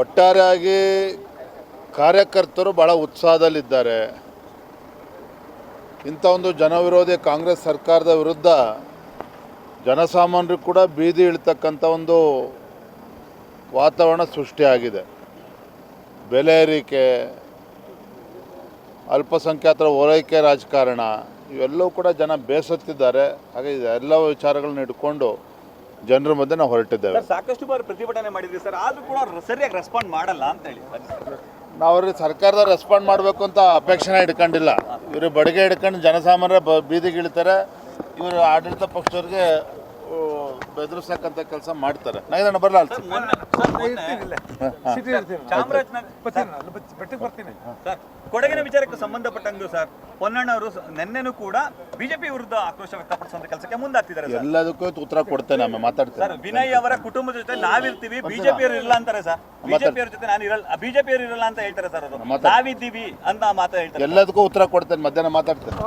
ಒಟ್ಟಾರೆಯಾಗಿ ಕಾರ್ಯಕರ್ತರು ಭಾಳ ಉತ್ಸಾಹದಲ್ಲಿದ್ದಾರೆ. ಇಂಥ ಒಂದು ಜನವಿರೋಧಿ ಕಾಂಗ್ರೆಸ್ ಸರ್ಕಾರದ ವಿರುದ್ಧ ಜನಸಾಮಾನ್ಯರು ಕೂಡ ಬೀದಿ ಇಳ್ತಕ್ಕಂಥ ಒಂದು ವಾತಾವರಣ ಸೃಷ್ಟಿಯಾಗಿದೆ. ಬೆಲೆ ಏರಿಕೆ, ಅಲ್ಪಸಂಖ್ಯಾತರ ಓಲೈಕೆ ರಾಜಕಾರಣ, ಇವೆಲ್ಲವೂ ಕೂಡ ಜನ ಬೇಸತ್ತಿದ್ದಾರೆ. ಹಾಗೆ ಎಲ್ಲ ವಿಚಾರಗಳನ್ನ ಇಟ್ಕೊಂಡು ಜನರ ಮಧ್ಯೆ ನಾವು ಹೊರಟಿದ್ದೇವೆ. ಸರ್ ಸಾಕಷ್ಟು ಬಾರಿ ಪ್ರತಿಭಟನೆ ಮಾಡಿದ್ರಿ ಸರ್. ಆದ್ರೂ ಕೂಡ ಅವ್ರು ಸರಿಯಾಗಿ ರೆಸ್ಪಾಂಡ್ ಮಾಡಲ್ಲ ಅಂತ ಹೇಳಿ. ನಾವು ಅವ್ರಿಗೆ ಸರ್ಕಾರದ ರೆಸ್ಪಾಂಡ್ ಮಾಡಬೇಕು ಅಂತ ಅಪೇಕ್ಷೆನ ಇಟ್ಕೊಂಡಿಲ್ಲ. ಇವರು ಬಡಿಗೆ ಹಿಡ್ಕೊಂಡು ಜನಸಾಮಾನ್ಯರ ಬ ಬೀದಿಗೆ ಇಳಿತಾರೆ. ಇವರು ಆಡಳಿತ ಪಕ್ಷದವ್ರಿಗೆ ಬೆದರಿಸಕ್ಕಂಥ ಕೆಲಸ ಮಾಡ್ತಾರೆ. ನಾಗಣ್ಣ ಬರಲ್ಲ ಅಲ್ಸ? ಸರ್ ಸರ್ ಸರ್ ಕೊಡಗಿನ ವಿಚಾರಕ್ಕೆ ಸಂಬಂಧಪಟ್ಟಂಗೂ ಸರ್ ಪೊನ್ನಣ್ಣ ಅವರು ನಿನ್ನೆನೂ ಕೂಡ ಬಿಜೆಪಿ ವಿರುದ್ಧ ಆಕ್ರೋಶ ವ್ಯಕ್ತಪಡಿಸುವಂತ ಕೆಲಸಕ್ಕೆ ಮುಂದಾಗ್ತಿದ್ದಾರೆ ಸರ್. ಎಲ್ಲದಕ್ಕೂ ಉತ್ತರ ಕೊಡ್ತೇನೆ ಆಮೇಲೆ ಸರ್ ಮಾತಾಡ್ತೇನೆ ವಿನಯ್ ಅವರ ಕುಟುಂಬದ ಜೊತೆ ನಾವಿರ್ತೀವಿ ಬಿಜೆಪಿ ಅವರು ಇಲ್ಲ ಅಂತಾರೆ ಸರ್. ಬಿಜೆಪಿ ಅವ್ರ ಜೊತೆ ನಾನು ಇರಲ್ಲ ಬಿಜೆಪಿ ಅವರು ಇರಲ್ಲ ಅಂತ ಹೇಳ್ತಾರೆ ಸರ್ ಅವರು. ಮಾತಾಡಿ. ನಾವಿದ್ದೀವಿ ಅಂತ ಮಾತಾಡ್ತಾರೆ ಹೇಳ್ತಾರೆ ಎಲ್ಲದಕ್ಕೂ ಉತ್ತರ ಕೊಡ್ತೇನೆ ಮಧ್ಯಾಹ್ನ ಮಾತಾಡ್ತೇನೆ.